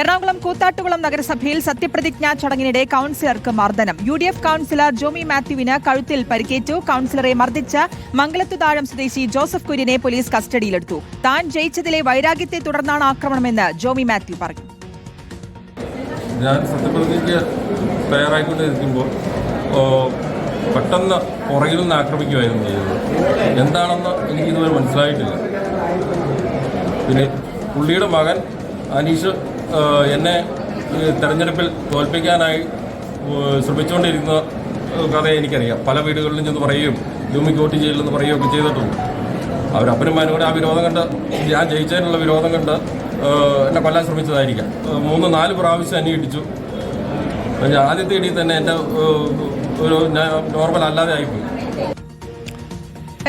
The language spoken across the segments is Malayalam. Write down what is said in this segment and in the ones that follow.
എറണാകുളം കൂത്താട്ടുകുളം നഗരസഭയിൽ സത്യപ്രതിജ്ഞാ ചടങ്ങിനിടെ കൌൺസിലർക്ക് മർദ്ദനം. U D F councillor Jomy മാത്യുവിന് കഴുത്തിൽ പരിക്കേറ്റു. കൌൺസിലറെ മർദ്ദിച്ച മംഗലത്തുതാഴം സ്വദേശി ജോസഫ് കുര്യനെ പോലീസ് കസ്റ്റഡിയിലെടുത്തു. താൻ ജയിച്ചതിലെ വൈരാഗ്യത്തെ തുടർന്നാണ് ആക്രമണമെന്ന് ജോമി മാത്യു പറഞ്ഞു. ഞാൻ സത്യപ്രതിജ്ഞ തയ്യാറായിക്കൊണ്ടിരിക്കുമ്പോൾ പെട്ടെന്ന് പുറകിൽ നിന്ന് ആക്രമിക്കുമായിരുന്നു ചെയ്തത്. എന്താണെന്ന് എനിക്ക് ഇതുവരെ മനസ്സിലായിട്ടില്ല. പിന്നെ പുള്ളിയുടെ മകൻ അനീഷ് എന്നെ തെരഞ്ഞെടുപ്പിൽ തോൽപ്പിക്കാനായി ശ്രമിച്ചുകൊണ്ടിരിക്കുന്ന കഥ എനിക്കറിയാം. പല വീടുകളിലും ചെന്ന് പറയുകയും ഭൂമിക്ക് വോട്ട് ചെയ്യില്ലെന്ന് ഒക്കെ ചെയ്തിട്ടുണ്ട്. അവരപ്പനും മകനും ആ വിരോധം കണ്ട് ഞാൻ ജയിച്ചതിനുള്ള വിരോധം കണ്ട് എന്നെ കൊല്ലാൻ ശ്രമിച്ചതായിരിക്കാം. മൂന്ന് നാല് പ്രാവശ്യം എന്നെ ഇടിച്ചു. ആദ്യത്തെ ഇടിയിൽ തന്നെ എന്റെ ഒരു നോർമൽ അല്ലാതെ ആയിപ്പോയി.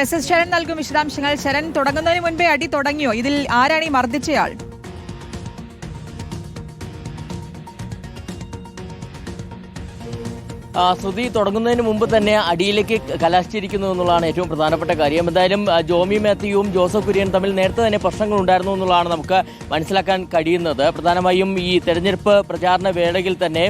എസ് എസ് ശരൺ നൽകും വിശദാംശങ്ങൾ. ശരൺ തുടങ്ങുന്നതിന് മുൻപേ അടി തുടങ്ങിയോ? ഇതിൽ ആരാണ് ഈ മർദ്ദിച്ചയാൾ? ശ്രുതി തുടങ്ങുന്നതിന് മുമ്പ് തന്നെ അടിയിലേക്ക് കലാശിച്ചിരിക്കുന്നു എന്നുള്ളതാണ് ഏറ്റവും പ്രധാനപ്പെട്ട കാര്യം. എന്തായാലും ജോമി മാത്യുവും ജോസഫ് കുര്യൻ തമ്മിൽ നേരത്തെ തന്നെ പ്രശ്നങ്ങൾ ഉണ്ടായിരുന്നു എന്നുള്ളതാണ് നമുക്ക് മനസ്സിലാക്കാൻ കഴിയുന്നത്. പ്രധാനമായും ഈ തെരഞ്ഞെടുപ്പ് പ്രചാരണ വേളയിൽ തന്നെ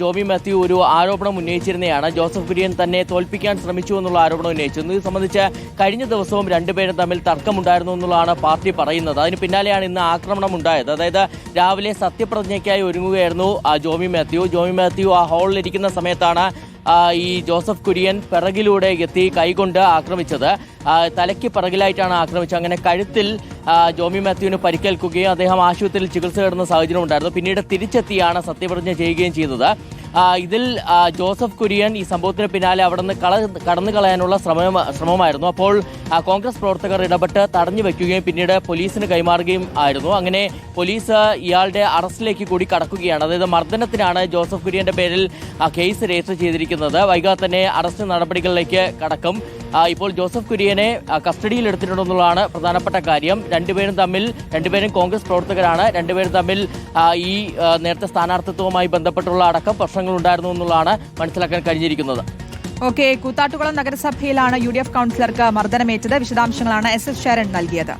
ജോമി മാത്യു ഒരു ആരോപണം ഉന്നയിച്ചിരുന്നതാണ് ജോസഫ് കുര്യൻ തന്നെ തോൽപ്പിക്കാൻ ശ്രമിച്ചു എന്നുള്ള ആരോപണം ഉന്നയിച്ചിരുന്നു. ഇത് സംബന്ധിച്ച് കഴിഞ്ഞ ദിവസവും രണ്ടുപേരും തമ്മിൽ തർക്കമുണ്ടായിരുന്നു എന്നുള്ളതാണ് പാർട്ടി പറയുന്നത്. അതിന് പിന്നാലെയാണ് ഇന്ന് ആക്രമണം ഉണ്ടായത്. അതായത് രാവിലെ സത്യപ്രതിജ്ഞയ്ക്കായി ഒരുങ്ങുകയായിരുന്നു ജോമി മാത്യു. ജോമി മാത്യു ആ ഹാളിൽ ഇരിക്കുന്ന സമയത്താണ് ഈ ജോസഫ് കുര്യൻ പിറകിലൂടെ എത്തി കൈകൊണ്ട് ആക്രമിച്ചത്. തലയ്ക്ക് പിറകിലായിട്ടാണ് ആക്രമിച്ചത്. അങ്ങനെ കഴുത്തിൽ ജോമി മാത്യുവിന് പരിക്കേൽക്കുകയും അദ്ദേഹം ആശുപത്രിയിൽ ചികിത്സ തേടുന്ന സാഹചര്യം ഉണ്ടായിരുന്നു പിന്നീട് തിരിച്ചെത്തിയാണ് സത്യപ്രതിജ്ഞ ചെയ്യുകയും ചെയ്തത്. ഇതിൽ ജോസഫ് കുര്യൻ ഈ സംഭവത്തിന് പിന്നാലെ അവിടെ നിന്ന് കള കടന്നു കളയാനുള്ള ശ്രമം ശ്രമമായിരുന്നു. അപ്പോൾ കോൺഗ്രസ് പ്രവർത്തകർ ഇടപെട്ട് തടഞ്ഞു വെക്കുകയും പിന്നീട് പോലീസിന് കൈമാറുകയും ആയിരുന്നു. അങ്ങനെ പോലീസ് ഇയാളുടെ അറസ്റ്റിലേക്ക് കൂടി കടക്കുകയാണ്. അതായത് മർദ്ദനത്തിനാണ് ജോസഫ് കുര്യന്റെ പേരിൽ കേസ് രജിസ്റ്റർ ചെയ്തിരിക്കുന്നത്. വൈകാതെ തന്നെ അറസ്റ്റ് നടപടികളിലേക്ക് കടക്കും. ഇപ്പോൾ ജോസഫ് കുര്യനെ കസ്റ്റഡിയിൽ എടുത്തിട്ടുണ്ടെന്നുള്ളതാണ് പ്രധാനപ്പെട്ട കാര്യം. രണ്ടുപേരും തമ്മിൽ രണ്ടുപേരും കോൺഗ്രസ് പ്രവർത്തകരാണ്. രണ്ടുപേരും തമ്മിൽ ഈ നേരത്തെ സ്ഥാനാർത്ഥിത്വവുമായി ബന്ധപ്പെട്ടുള്ള അടക്കം പ്രശ്നങ്ങൾ ഉണ്ടായിരുന്നു എന്നുള്ളതാണ് മനസ്സിലാക്കാൻ കഴിഞ്ഞിരിക്കുന്നത്. ഓക്കെ കൂത്താട്ടുകുളം നഗരസഭയിലാണ് യു ഡി എഫ് കൗൺസിലർക്ക് മർദ്ദനമേറ്റത്. വിശദാംശങ്ങളാണ് എസ് എസ് ശരൺ നൽകിയത്.